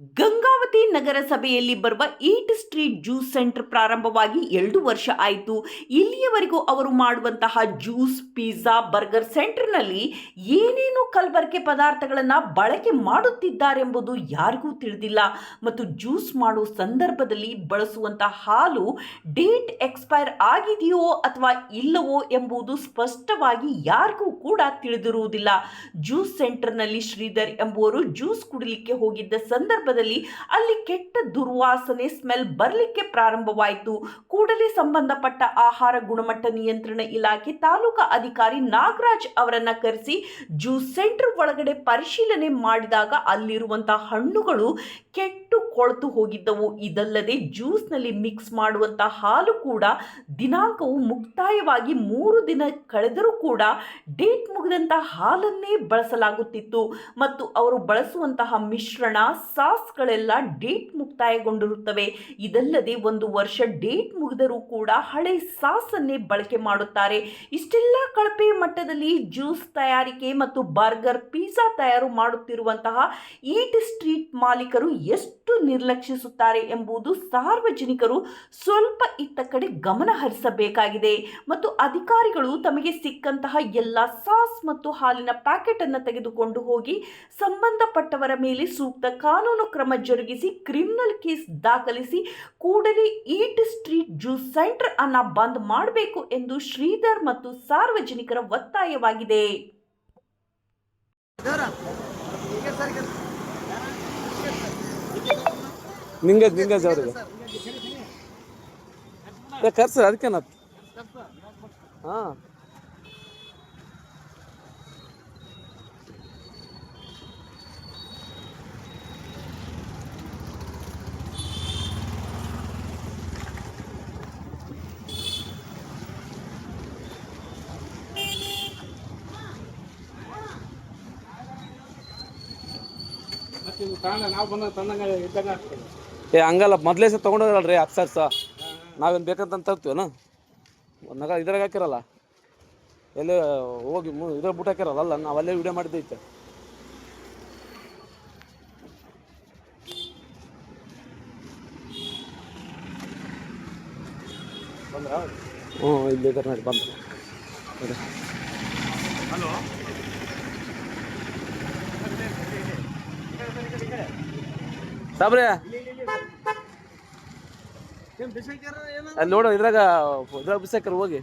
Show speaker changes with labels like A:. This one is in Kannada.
A: ಗಂಗಾವತಿ ನಗರಸಭೆಯಲ್ಲಿ ಬರುವ ಈಟ್ ಸ್ಟ್ರೀಟ್ ಜ್ಯೂಸ್ ಸೆಂಟರ್ ಪ್ರಾರಂಭವಾಗಿ ಎರಡು ವರ್ಷ ಆಯಿತು. ಇಲ್ಲಿಯವರೆಗೂ ಅವರು ಮಾಡುವಂತಹ ಜ್ಯೂಸ್, ಪಿಜ್ಜಾ, ಬರ್ಗರ್ ಸೆಂಟರ್ನಲ್ಲಿ ಏನೇನು ಕಲಬೆರಕೆ ಪದಾರ್ಥಗಳನ್ನು ಬಳಕೆ ಮಾಡುತ್ತಿದ್ದಾರೆಂಬುದು ಯಾರಿಗೂ ತಿಳಿದಿಲ್ಲ. ಮತ್ತು ಜ್ಯೂಸ್ ಮಾಡುವ ಸಂದರ್ಭದಲ್ಲಿ ಬಳಸುವಂತಹ ಹಾಲು ಡೇಟ್ ಎಕ್ಸ್ಪೈರ್ ಆಗಿದೆಯೋ ಅಥವಾ ಇಲ್ಲವೋ ಎಂಬುದು ಸ್ಪಷ್ಟವಾಗಿ ಯಾರಿಗೂ ಕೂಡ ತಿಳಿದಿರುವುದಿಲ್ಲ. ಜ್ಯೂಸ್ ಸೆಂಟರ್ನಲ್ಲಿ ಶ್ರೀಧರ್ ಎಂಬುವರು ಜ್ಯೂಸ್ ಕುಡಿಲಿಕ್ಕೆ ಹೋಗಿದ್ದ ಸಂದರ್ಭದಲ್ಲಿ ಅಲ್ಲಿ ಕೆಟ್ಟ ದುರ್ವಾಸನೆ ಸ್ಮೆಲ್ ಬರಲಿಕ್ಕೆ ಪ್ರಾರಂಭವಾಯಿತು. ಕೂಡಲೇ ಸಂಬಂಧಪಟ್ಟ ಆಹಾರ ಗುಣಮಟ್ಟ ನಿಯಂತ್ರಣ ಇಲಾಖೆ ತಾಲೂಕಾ ಅಧಿಕಾರಿ ನಾಗರಾಜ್ ಅವರನ್ನ ಕರೆಸಿ ಜ್ಯೂಸ್ ಸೆಂಟರ್ ಒಳಗಡೆ ಪರಿಶೀಲನೆ ಮಾಡಿದಾಗ ಅಲ್ಲಿರುವಂತಹ ಹಣ್ಣುಗಳು ಕೆಟ್ಟು ಕೊಳೆತು ಹೋಗಿದ್ದವು. ಇದಲ್ಲದೆ ಜ್ಯೂಸ್ನಲ್ಲಿ ಮಿಕ್ಸ್ ಮಾಡುವಂಥ ಹಾಲು ಕೂಡ ದಿನಾಂಕವು ಮುಕ್ತಾಯವಾಗಿ ಮೂರು ದಿನ ಕಳೆದರೂ ಕೂಡ ಡೇಟ್ ಮುಗಿದಂಥ ಹಾಲನ್ನೇ ಬಳಸಲಾಗುತ್ತಿತ್ತು. ಮತ್ತು ಅವರು ಬಳಸುವಂತಹ ಮಿಶ್ರಣ ಸಾಸ್ಗಳೆಲ್ಲ ಡೇಟ್ ಮುಕ್ತಾಯಗೊಂಡಿರುತ್ತವೆ. ಇದಲ್ಲದೆ ಒಂದು ವರ್ಷ ಡೇಟ್ ಮುಗಿದರೂ ಕೂಡ ಹಳೆ ಸಾಸನ್ನೇ ಬಳಕೆ ಮಾಡುತ್ತಾರೆ. ಇಷ್ಟೆಲ್ಲ ಕಳಪೆ ಮಟ್ಟದಲ್ಲಿ ಜ್ಯೂಸ್ ತಯಾರಿಕೆ ಮತ್ತು ಬರ್ಗರ್, ಪಿಜ್ಜಾ ತಯಾರು ಮಾಡುತ್ತಿರುವಂತಹ ಈಟ್ ಸ್ಟ್ರೀಟ್ ಮಾಲೀಕರು ಎಷ್ಟು ನಿರ್ಲಕ್ಷಿಸುತ್ತಾರೆ ಎಂಬುದು ಸಾರ್ವಜನಿಕರು ಸ್ವಲ್ಪ ಇತ್ತ ಕಡೆ ಗಮನ ಹರಿಸಬೇಕಾಗಿದೆ. ಮತ್ತು ಅಧಿಕಾರಿಗಳು ತಮಗೆ ಸಿಕ್ಕಂತಹ ಎಲ್ಲ ಸಾಸ್ ಮತ್ತು ಹಾಲಿನ ಪ್ಯಾಕೆಟ್ ಅನ್ನು ತೆಗೆದುಕೊಂಡು ಹೋಗಿ ಸಂಬಂಧಪಟ್ಟವರ ಮೇಲೆ ಸೂಕ್ತ ಕಾನೂನು ಕ್ರಮ ಜರುಗಿಸಿ ಕ್ರಿಮಿನಲ್ ಕೇಸ್ ದಾಖಲಿಸಿ ಕೂಡಲೇ ಈಟ್ ಸ್ಟ್ರೀಟ್ ಜ್ಯೂಸ್ ಸೆಂಟರ್ ಅನ್ನ ಬಂದ್ ಮಾಡಬೇಕು ಎಂದು ಶ್ರೀಧರ್ ಮತ್ತು ಸಾರ್ವಜನಿಕರ ಒತ್ತಾಯವಾಗಿದೆ.
B: ನಿಂಗೆ ನಿಂಗೆ ಅವ್ರಿಗೆ. ಕರ್ಸ ಅದಕ್ಕೇನ ಹಾಂ.
C: ನಾವು ಬಂದಾಗ ತಂದಂಗ ಇದ್ದಂಗ ಆಗ್ತದೆ
B: ಏ ಹಂಗಲ್ಲ ಮೊದಲೇ ಸಹ ತೊಗೊಂಡೋಗಲ್ರಿ ಸಹ. ನಾವೇನು ಬೇಕಂತ ತರ್ತೀವನ ನಗ ಇದ್ರಾಗ ಹಾಕಿರಲ್ಲ. ಎಲ್ಲೇ ಹೋಗಿ ಮು ಇದ್ರಾಗ ಬುಟ್ ಹಾಕಿರಲ್ಲ ಅಲ್ಲ ನಾವು ಅಲ್ಲೇ ವಿಡಿಯೋ ಮಾಡಿದ್ದೈತೆ ಹ್ಞೂ ಇಲ್ಲಿ ನೋಡಿ ಬಂದು.
C: ಹಲೋ?
B: ಸಾಬ್ರೆ? ಅಲ್ಲಿ ನೋಡು ಇದ್ರಾಗ ಇದ್ರಾಗ ಬಿಸಾಕರ್ ಹೋಗಿ.